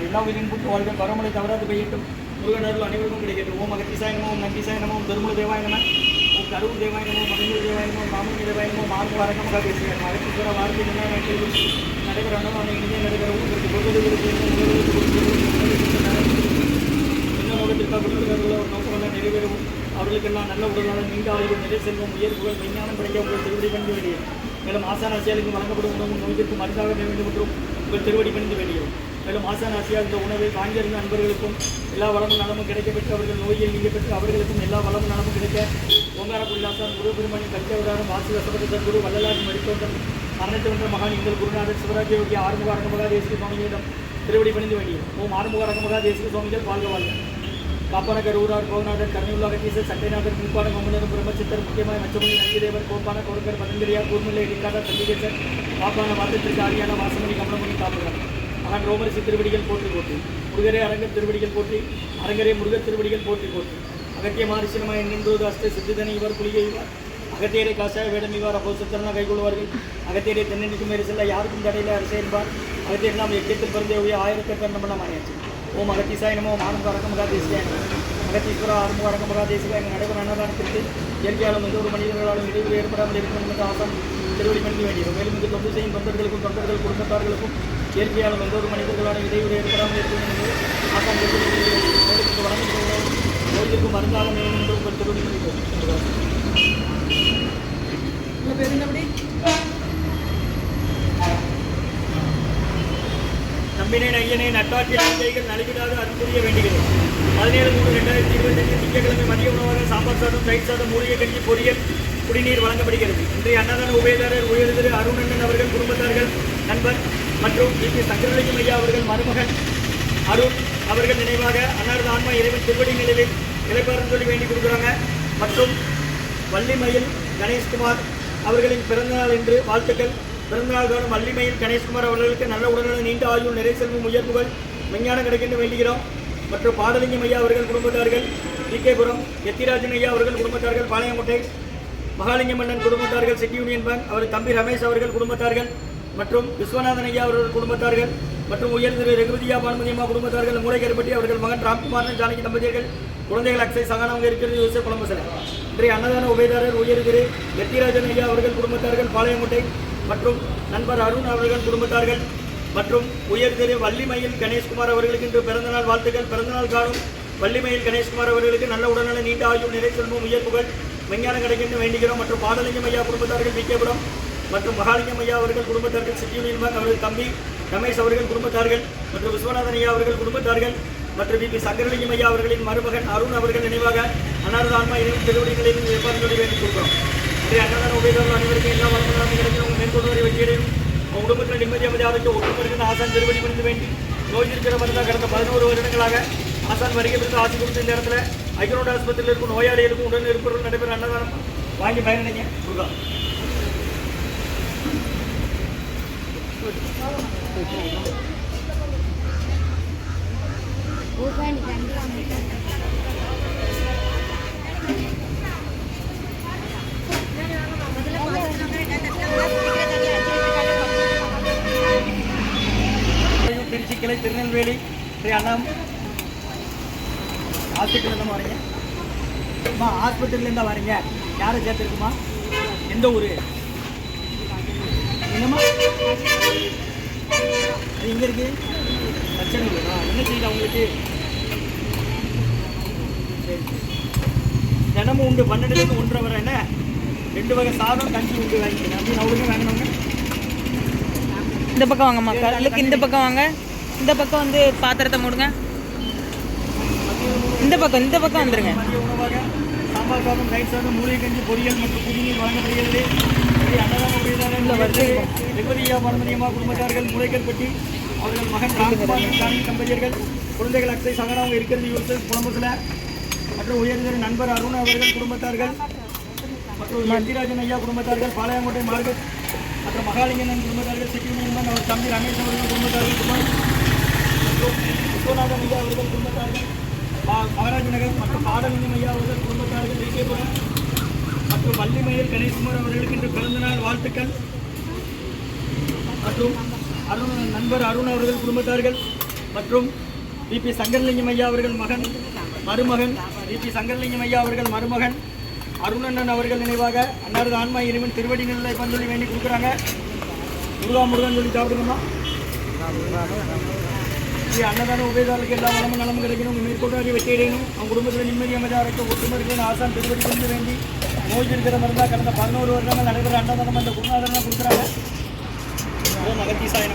எல்லா உயிரின் புத்து வாழ்கள் தவறாது பெய்யட்டும் முருகனர்கள் அனைவருக்கும் கிடைக்கட்டும். ஓம் அகத்திசாயனமும் நந்திசாயனமும் ஓம் நந்திசாய கருவு தேவாயனமோ தேவாயனமோ மாமன் தேவாய நமோ மார்க்கு வரக்கமாக பேசுகிறார் அகத்தீஸ்வர வார்த்தை என்ன நடைபெற அண்ணன் இனிமே நடைபெற உங்களுக்கு பொருளுக்கு இன்னமுகத்திற்காக கொடுக்கிறவர்களோ ஒரு நோக்கமெல்லாம் நிறைவேறவும் அவர்களுக்கெல்லாம் நல்ல உடலான நீண்ட ஆய்வு நிலை செல்வம் உயர்வுகள் விஞ்ஞானம் கிடைக்க உங்கள் திருவடி பணிந்து வேண்டிய மேலும் ஆசான அரசியலுக்கு வழங்கப்படும் உணவும் நோய்க்கு மருந்தாக வேண்டும் என்றும் உங்கள் திருவடி பணிந்து வேண்டியது. மேலும் ஆசான ஆசியா இந்த உணவை வாங்கியிருந்த அன்பர்களுக்கும் எல்லா வளமும் நலமும் கிடைக்க பெற்று அவர்கள் நோயில் நீங்க பெற்று அவர்களுக்கும் எல்லா வளமும் நலமும் கிடைக்க ஓங்காரக்குள்ளாசான் குருபெருமானின் கல்வியவதாரம் வாசி வசப்பட்ட குரு வள்ளலார் மடித்தோட்டம் மரணத்தை மகான் எங்கள் குருநாதர் சிவராஜ் யோகி ஆறுமுக அரங்கமகா தேசிய சுவாமிகளிடம் திருவடி பணிந்து வேண்டிய ஓம் ஆறுமுக அரங்கமகா தேசிய சுவாமிகள் வாழ்க வாழ்க. காப்பானகர் ஊரார் கோகநாதர் கருணையுள்ளாக டீசர் சட்டைநாதர் முன்பான மம்மனரும் பிரம்மச்சித்தர் முக்கியமாய் மச்சமணி நந்திதேவர் கோப்பான கோருக்கர் பதஞ்சலியார் கூர்மலை இடிக்காத சண்டிகேசர் காப்பான வாசத்திற்கு ஆரியான வாசமணி கமலமணி காப்புகிறார் மகன் ரோமரிசி திருவடிகள் போற்றி போற்றி முருகரே அரங்க திருவடிகள் போற்றி அரங்கரே முருகர் திருவடிகள் போற்றி போற்றி. அகத்திய மாரிசினமாய் நின்றுவது அஸ்த சித்திதனை இவர் புலிகைவார் இவர். அகத்தியரை காசாய வேடம் இவார் அப்போ சித்திரனா கைகொள்வார்கள் அகத்தியரை தென்னணிக்கு மேறி செல்ல யாருக்கும் தடையில அரசே என்பார். அகத்தியர் நாம் எக்கத்தில் பிறந்தே ஆயிரத்தி நம்ம ஆயாச்சு ஓம் அகத்தீசாய நமோ ஆனந்த அரங்கமகா தேசிய அகத்தீஸ்வர ஆறுமுக அரங்கமகா தேசிய எங்கள் நடைபெற அன்னதானத்திற்கு இயற்கையாலும் எந்த ஒரு மனிதர்களாலும் இடைவெளி ஏற்படாமல் இருக்கும் என்று ஆசம் திருவடி பண்ணி வேண்டியது. மேலும் இங்கு தொண்டு செய்யும் தொண்டர்களுக்கும் தொண்டர்கள் குடும்பத்தார்களுக்கும் இயற்கையாலும் எந்த ஒரு மனிதர்களாலும் இடைவெளி ஏற்படாமல் இருக்கும் என்று ஆசான் திருவடி பண்ணி வேண்டியது. மேலும் இங்கு வழங்கப்படுகிற நோய்களுக்கும் மருந்தாக வேண்டும் என்று உங்கள் திருவடி பண்ணி வேண்டியது. ஐயனை நட்டாட்சி நன்மைகள் நலிவிடாது அன்புரிய வேண்டுகிறது. பதினேழு மூணு ரெண்டாயிரத்தி இருபத்தஞ்சு திங்கட்கிழமை மதிய உணவாக சாம்பார் சாதம் தயிர் சாதம் மூலிகை கஞ்சி பொரியல் குடிநீர் வழங்கப்படுகிறது. இன்றைய அன்னதான உபயதாரர் உயர்திரு அருணண்ணன் அவர்கள் குடும்பத்தார்கள் நண்பர் மற்றும் இங்கு சங்கரலிங்கம் ஐயா அவர்கள் மருமகன் அருண் அவர்கள் நினைவாக அன்னாரது ஆன்மா இறைவன் திருவடி நிலையில் இலைப்பாருன்னு சொல்லி வேண்டி கொடுக்குறாங்க. மற்றும் வள்ளிமயில் கணேஷ்குமார் அவர்களின் பிறந்தநாள் என்று வாழ்த்துக்கள். பிறந்தநாள் காணும் வள்ளிமயில் கணேஷ்குமார் அவர்களுக்கு நல்ல உடல்நலம் நீண்ட ஆயுள் நிறை செல்வம் உயர்வுகள் விஞ்ஞானம் கிடைக்கின்ற வேண்டுகிறோம். மற்றும் பாடலிங்கம் ஐயா அவர்கள் குடும்பத்தார்கள் விகேபுரம் எத்திராஜன் ஐயா அவர்கள் குடும்பத்தார்கள் பாளையங்கோட்டை மகாலிங்கம் மன்னன் குடும்பத்தார்கள் சிட்டி யூனியன் பேங்க் அவர் தம்பி ரமேஷ் அவர்கள் குடும்பத்தார்கள் மற்றும் விஸ்வநாதன் ஐயா அவர்கள் குடும்பத்தார்கள் மற்றும் உயர் திரு ரகுபதியா பானுமதியம்மா குடும்பத்தார்கள் மூளைக்கருப்பட்டி அவர்கள் மகன் ராம்குமாரன் ஜானகி தம்பதியர்கள் குழந்தைகள் அக்ஸை சகானவங்க இருக்கிறது யோசிப் குழம்பு இன்றைய அன்னதான உபயதாரர் உயர் திரு எத்திராஜன் ஐயா அவர்கள் குடும்பத்தார்கள் பாளையங்கோட்டை மற்றும் நண்பர் அருண் அவர்கள் குடும்பத்தார்கள் மற்றும் உயர்திரு வள்ளிமயில் கணேஷ்குமார் அவர்களுக்கு இன்று பிறந்தநாள் வாழ்த்துக்கள். பிறந்தநாள் காணும் வள்ளிமயில் கணேஷ்குமார் அவர்களுக்கு நல்ல உடல்நல நீண்ட ஆயுள் நிறை செல்வம் உயர் புகழ் விஞ்ஞானம் கிடைக்கின்ற வேண்டுகிறோம் மற்றும் பாடலிங்கம் ஐயா குடும்பத்தார்கள் விக்கேபுரம் மற்றும் மகாலிங்கம் ஐயா அவர்கள் குடும்பத்தார்கள் சிட்டி பேங்க் அவர்கள் தம்பி ரமேஷ் அவர்கள் குடும்பத்தார்கள் மற்றும் விஸ்வநாதன் ஐயா அவர்கள் குடும்பத்தார்கள் மற்றும் பிபி சங்கரலிங்கம் ஐயா அவர்களின் மருமகன் அருண் அவர்கள் நினைவாக அன்னாரது ஆன்மா இறைவன் திருவடிகளில் எவ்வாறு வேண்டிக் கொள்கிறோம் இன்றைய அன்னதான உபயோகம் அனைவருக்கும் எல்லா வளமும் கிடைக்கும் உங்கள் மேற்கொண்டு வரை வெற்றியடையும் உங்கள் குடும்பத்தில் நிம்மதி அமைதி ஆரோக்கியம் ஒற்றுமை ஆசான் திருவடி பணிந்து வேண்டி நோய் இருக்கிற மருந்தா கடந்த பதினோரு வருடங்களாக ஆசான் வருகை பிறந்து ஆட்சி கொடுத்த இந்த இடத்துல ஐக்கரோட ஆஸ்பத்திரியில் இருக்கும் நோயாளிகளுக்கும் உடன் இருப்பவர்கள் நடைபெற அன்னதானம் வாங்கி பயனடைங்க முருகா திருச்சி கிளை திருநெல்வேலி ஸ்ரீ ஹாஸ்பிட்டலில் தான் வரீங்க. அம்மா ஹாஸ்பிட்டல்லேருந்து வரீங்க. யாரை சேர்த்துருக்குமா? எந்த ஊர்? என்னம்மா? அது எங்கே இருக்கு? பிரச்சனை ஆ என்ன செய்யுது அவங்களுக்கு? சரி. தினமும் உண்டு. பன்னெண்டுலேருந்து ஒன்றரை வரை என்ன? ரெண்டு வகை சாதம் கஞ்சி உண்டு வாங்கிக்கணும் அப்படின்னு அவளுக்கு வாங்கினவங்க. இந்த பக்கம் வாங்கம்மா. கல்லுக்கு இந்த பக்கம் வாங்க. இந்த பக்கம் வந்து பாத்திரத்தை மூடுங்க. இந்த பக்கம் இந்த பக்கம் வந்துருங்க. சாம்பார் சாதம் தயிர் சாதம் மூலிகை கஞ்சி பொரியல் மற்றும் குடிநீர் வழங்கப்படுகிறது. அன்னதான உபயதாரர் வெகுமதியா பாரம்பரியமா குடும்பத்தார்கள் முளைக்கற்பட்டி அவர்கள் மகன் ராம்குமார் தம்பதியர்கள் குழந்தைகள் அக்ஸை சகனாவும் இருக்கிறது குழம்புல மற்றும் உயர்ந்த நண்பர் அருண் அவர்கள் குடும்பத்தார்கள் மற்றும் எந்திராஜன் ஐயா குடும்பத்தார்கள் பாளையங்கோட்டை மார்க்கெட் மற்றும் மகாலிங்கன் குடும்பத்தார்கள் யூனியன் அவர் தம்பி ரமேஷ் அவர்கள் குடும்பத்தார்கள் விஸ்வநாதன் ஐயா அவர்கள் குடும்பத்தார்கள் மா- நகர் மற்றும் பாடலிங்கம் ஐயா அவர்கள் குடும்பத்தார்கள் விகேபுரம் மற்றும் வள்ளிமயில் கணேஷ்குமார் அவர்களுக்கு இன்று பிறந்தநாள் வாழ்த்துக்கள். மற்றும் அருண் நண்பர் அருண் அவர்கள் குடும்பத்தார்கள் மற்றும் பிபி சங்கர்லிங்கம் ஐயா அவர்கள் மகன் மருமகன் பிபி சங்கர்லிங்கம் ஐயா அவர்கள் மருமகன் அருணண்ணன் அவர்கள் நினைவாக அன்னாரது ஆன்மா இறைவன் திருவடி நிலை பந்தொழி வேண்டி கொடுக்குறாங்க. முருகா முருகன் சொல்லி சாப்பிடுங்கம்மா. ஸ்ரீ அன்னதான உபயதாரர்களுக்கு எல்லா வளமும் நலமும் கிடைக்கணும் மேற்கொண்டு வெற்றி அடையணும் அவங்க குடும்பத்தில் நிம்மதி அமைதியாக இருக்க ஒற்றுமை ஆசான் திருப்பதி கொண்டு வேண்டி நோய் இருக்கிற மருந்தா கடந்த பதினோரு வருடங்கள் நடைபெற அன்னதானம் அந்த குருநாதனை கொடுக்குறாங்க ஓம் அகத்தீசாய